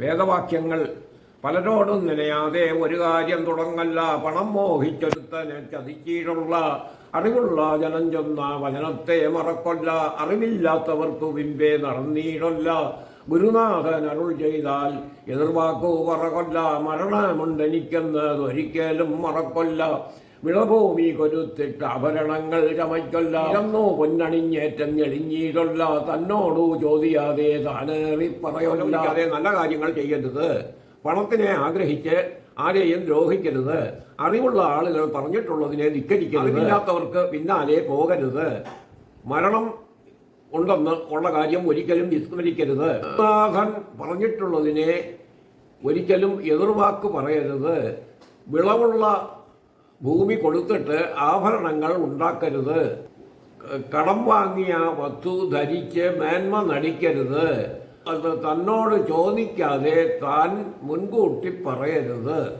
വേദവാക്യങ്ങൾ പലരോടും നനയാതെ ഒരു കാര്യം തുടങ്ങല്ല. പണം മോഹിച്ചൊരുത്തനെ ചതിച്ചീടുള്ള അറിവുള്ള ജനം ചെന്ന വചനത്തെ മറക്കൊല്ല. അറിവില്ലാത്തവർക്കു പിമ്പേ നടന്നീടല്ല. ഗുരുനാഥൻ അരുൾ ചെയ്താൽ എതിർവാക്കു പറകൊല്ല മരണമുണ്ടെനിക്കെന്നത് ഒരിക്കലും മറക്കൊല്ല. വിളഭൂമി കൊരുത്തിട്ട് ആഭരണങ്ങൾ ചമയ്ക്കൊല്ല. ഇരന്നോ പൊന്നണിഞ്ഞേറ്റം ഞെളിഞ്ഞീടൊല്ല തന്നോടു ചോദിയാതെ താനേറി പറയൊല്ല നല്ല കാര്യങ്ങൾ ചെയ്യരുത്. പണത്തിനെ ആഗ്രഹിച്ച് ആരെയും ദ്രോഹിക്കരുത്. അറിവുള്ള ആളുകൾ പറഞ്ഞിട്ടുള്ളതിനെ ധിക്കരിക്കരുത്. അറിവില്ലാത്തവർക്ക് പിന്നാലെ പോകരുത്. മരണം ഉണ്ടെന്ന് ഉള്ള കാര്യം ഒരിക്കലും വിസ്മരിക്കരുത് നാഥൻ പറഞ്ഞിട്ടുള്ളതിനെ ഒരിക്കലും എതിർവാക്ക് പറയരുത്. വിളവുള്ള ഭൂമി കൊടുത്തിട്ട് ആഭരണങ്ങൾ ഉണ്ടാക്കരുത്. കടം വാങ്ങിയ വസ്തു ധരിച്ച് മേന്മ നടിക്കരുത്. അത് തന്നോട് ചോദിക്കാതെ താൻ മുൻകൂട്ടി പറയരുത്.